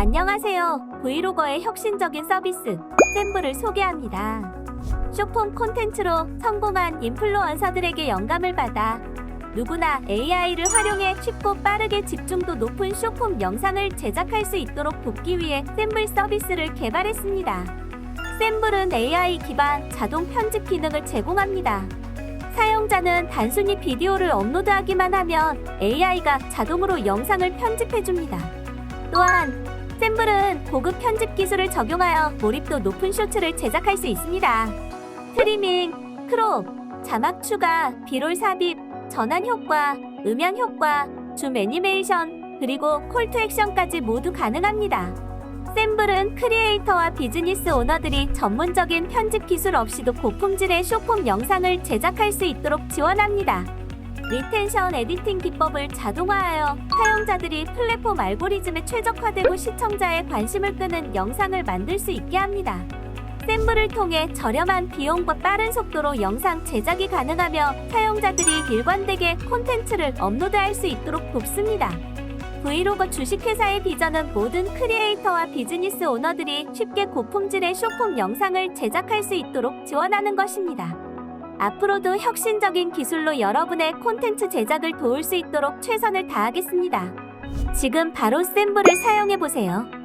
안녕하세요. 브이로거의 혁신적인 서비스 샘블을 소개합니다. 쇼폼 콘텐츠로 성공한 인플루언서들에게 영감을 받아 누구나 AI를 활용해 쉽고 빠르게 집중도 높은 쇼폼 영상을 제작할 수 있도록 돕기 위해 샘블 서비스를 개발했습니다. 샘블은 AI 기반 자동 편집 기능을 제공합니다. 사용자는 단순히 비디오를 업로드하기만 하면 AI가 자동으로 영상을 편집해줍니다. 또한 샘블은 고급 편집 기술을 적용하여 몰입도 높은 쇼츠를 제작할 수 있습니다. 트리밍, 크롭, 자막 추가, 비롤 삽입, 전환 효과, 음향 효과, 줌 애니메이션, 그리고 콜 투 액션까지 모두 가능합니다. 샘블은 크리에이터와 비즈니스 오너들이 전문적인 편집 기술 없이도 고품질의 쇼폼 영상을 제작할 수 있도록 지원합니다. 리텐션 에디팅 기법을 자동화하여 사용자들이 플랫폼 알고리즘에 최적화되고 시청자의 관심을 끄는 영상을 만들 수 있게 합니다. 샘블을 통해 저렴한 비용과 빠른 속도로 영상 제작이 가능하며 사용자들이 일관되게 콘텐츠를 업로드할 수 있도록 돕습니다. 브이로그 주식회사의 비전은 모든 크리에이터와 비즈니스 오너들이 쉽게 고품질의 쇼폼 영상을 제작할 수 있도록 지원하는 것입니다. 앞으로도 혁신적인 기술로 여러분의 콘텐츠 제작을 도울 수 있도록 최선을 다하겠습니다. 지금 바로 샘블을 사용해 보세요.